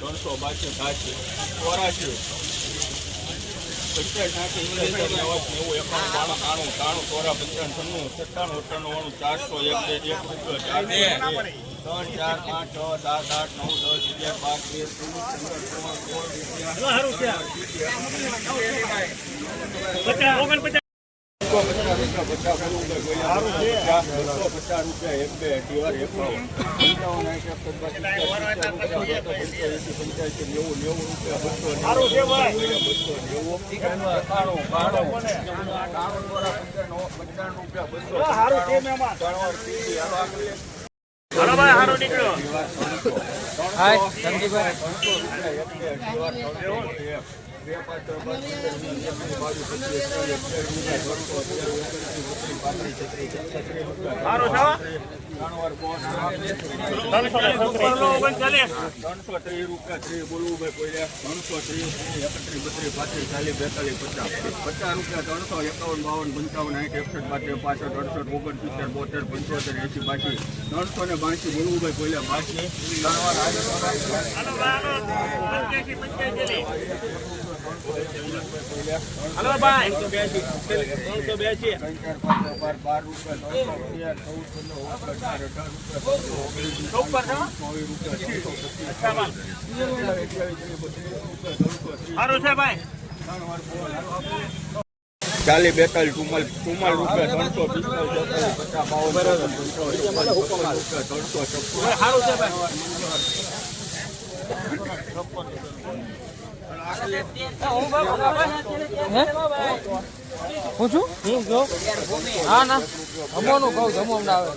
ત્રણસો બાસી સાતસી ચોરાસી પંચાસ સાઠી ઇંગ્લિશ નેવું નેવું એકાણું બાણું ત્રાણું ત્રાણું ચોરા પંચાવન છન્નું સત્તાણું અઠ્ઠાણું ચારસો એક બે એક ત્રણ ચાર પાંચ છ સાત આઠ નવ દસ અગિયાર બાર તેર ચૌદ પંદર પચાસ રૂપિયા એક બે અઢી વાર એકાવન નેવું નેવું રૂપિયા બસો બસો નેવું એકાણું બાણું ત્રાણું દ્વારા પંચાણું પંચાણું રૂપિયા બસો ત્રણ વાર ત્રીજી હાલો આગળ હાય સંદીપભાઈ અઢી વાર ત્રણસો ત્રીસ રૂપિયા ત્રીસ બોલવું ભાઈ કોઈ ત્રણસો ત્રીસ એકત્રીસ બત્રીસ પાંત્રીસ ચાલીસ બેતાલીસ પચાસ પચાસ રૂપિયા ત્રણસો એકાવન બાવન પંચાવન સાઠ એકસઠ બાતેર પાસઠ અડસઠ ઓગણસિત્તેર બોતેર પંચોતેર એસી બાસી ત્રણસો ને બાસી બોલવું ભાઈ કોઈ બાસી ત્રણ વાર હલો ભાઈ ત્રણસો પચીસ સારું છે ભાઈ ચાલીસ બેતાલીસ ચુમ્માલીસ ચુમ્માલીસ રૂપિયા ત્રણસો પિસ્તાલીસ ત્રણસો છપ્પન સારું છે ભાઈ હું હું જો હા ના. જમવાનું કહું જમવાનું ના આવે.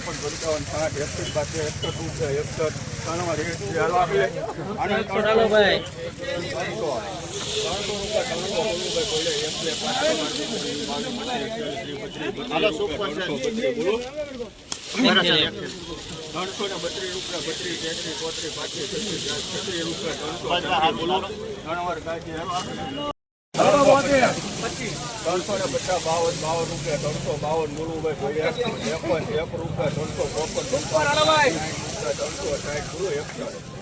પચીસ પાસે એકસઠ રૂપિયા એકસઠ ત્રણ વાર હાલો આગળ આને ચાલો ભાઈ ત્રણસો ને બત્રીસ રૂપિયા બત્રીસ તેત્રીસ બાવન બાવન રૂપિયા ત્રણસો બાવન બોલવું ભાઈ કોઈ એકાવન એક રૂપિયા ત્રણસો ચોપન ત્રણસો સાઠ એકસો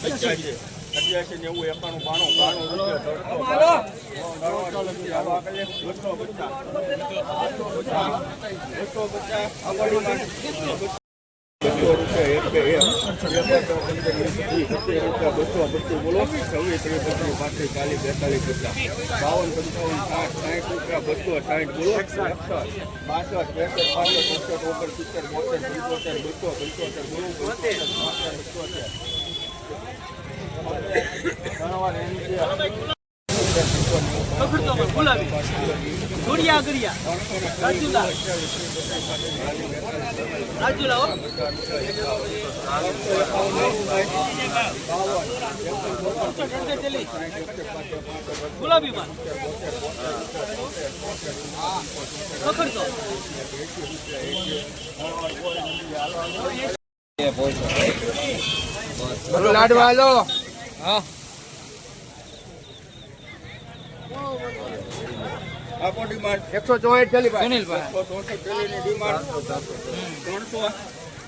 અઠ્યાસી. નેવું એકાણું બાણું બાણું રૂપિયા બસો પચાસ. બસો પચાસ. બસો રૂપિયા એક બે એક રૂપિયા બસો પચીસ બોલો છવ્વીસ ત્રીસ ચાલીસ બેતાલીસ બાવન પંચાવન સાઠ સાઠ રૂપિયા બસો સાઠ બોલો. બાસઠ ત્રેસઠ પાસઠ સડસઠ ઓગણ સિત્તેર બોતેર પંચોતેર બસો પંચોતેર એંસી ગુલાબી ગુડિયા ગુડિયા રાજુલા. રાજુલા ગુલાબી માં પકડતો. લાડવા હાલો હા. આપો ડિમાન્ડ એકસો ચોસઠ થેલી ભાઈ સુનિલભાઈ. બસો ચોસઠ ડિમાન્ડ ત્રણસો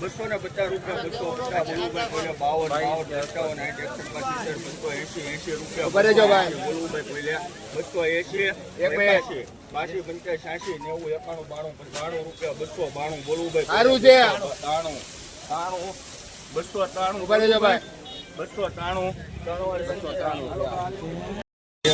બસો ને પચાસ રૂપિયા બસો પચાસ બોલુભાઈ બાવન બાવન સાઠ એકસઠ સિત્તેર બસો એસી એસી રૂપિયા ઊભા રહેજો ભાઈ. બોલુભાઈ કોઈને બસો એસી. એકાશી બાસી પંચાસ સાસી નેવું એકાણું બાણું બાણું રૂપિયા બસો બાણું બોલુભાઈ સારું છે. ત્રાણું ત્રાણું બસો ત્રાણું ભરેજો ભાઈ. બસો ત્રાણું ત્રણ વાર બસો ત્રાણું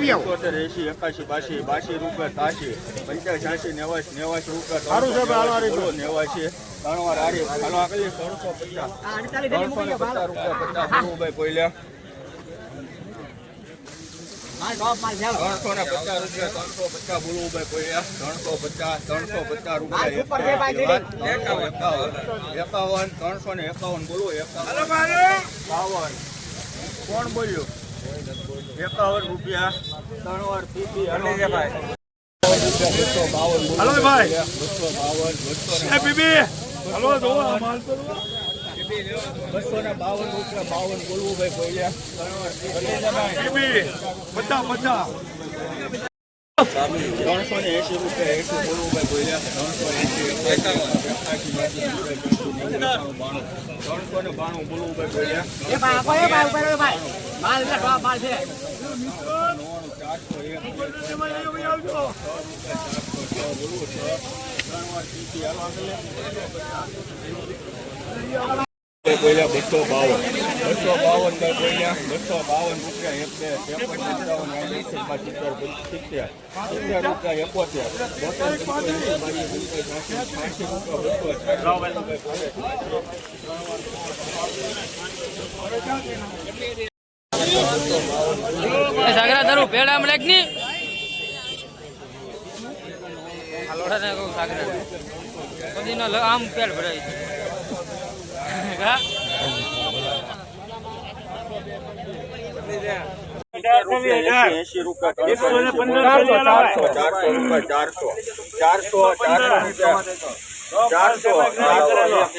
ભાઈ. ભાઈ એસી એકાશી રૂપિયા પંચાસી છ્યાસી નેવાસી નેવાસી રૂપિયા ત્રણસો નેવાસી ત્રણ વાર હાલો આ કરીએ ત્રણસો પચાસ. ત્રણસો ને પચાસ રૂપિયા પચાસ ત્રણસો ને પચાસ રૂપિયા ત્રણસો પચાસ ગુરુભાઈ કોઈલ્યા ત્રણસો પચાસ ત્રણસો પચાસ રૂપિયા એકાવન ત્રણસો ને એકાવન બોલવું એકાવન. બાવન કોણ બોલ્યું? એકાવન રૂપિયા. ત્રણ વાર પીપી. હલો ભાઈ બસો ને બાવન રૂપિયા બાવન બોલવું ભાઈ બોલ્યા બધા બધા ત્રણસો ને એસી રૂપિયા એસી બોલવું ભાઈ બોલ્યા ત્રણસો એસી રૂપિયા. ત્રણસો ને બાણું બોલવું ભાઈ બોલ્યા બોલ્યા બસો બાવન. બસો બાવન બાય બોલ્યા બસો બાવન રૂપિયા એક બે ત્રેપન પંચાવન સિત્તેર સિત્તેર સિત્તેર રૂપિયા એકોતેર. બોતેર રૂપિયા બસો સાગરા તારું પેડ મળે નહીં ની હાલોડા ને કહું સાગરા કદી નો આમ પેડ ભરાય ચારસો ચારસો ચારસો રૂપિયા ચારસો.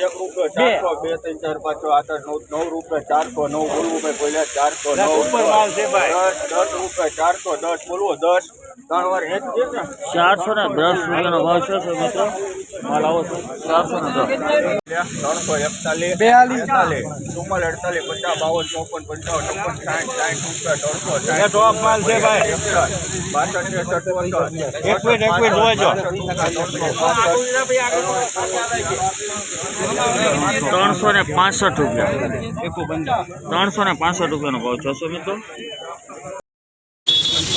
એક રૂપિયો ચારસો બે ત્રણ ચાર પાંચ આઠ નવ નવ રૂપિયા ચારસો નવ બોલવું ભાઈ બોલ્યા ચારસો નવ દસ દસ રૂપિયા ચારસો દસ બોલવો દસ. ત્રણ વાર ચારસો ને દસ રૂપિયાનો ભાવ છે મિત્રો. ત્રણસો એકતાલીસ બેતાલીસ અડતાલીસ પચાસ બાવન ચોપન પંચાવન છપ્પન સાઠ સાઠ રૂપિયા ત્રણસો માલ છે ભાઈ. બાસઠ ત્રેસઠ પંચાવન. એક મિનિટ એક મિનિટ જોવાજો ત્રણસો ને પાસઠ રૂપિયા. ત્રણસો ને પાસઠ રૂપિયાનો ભાવ છસો મિત્રો?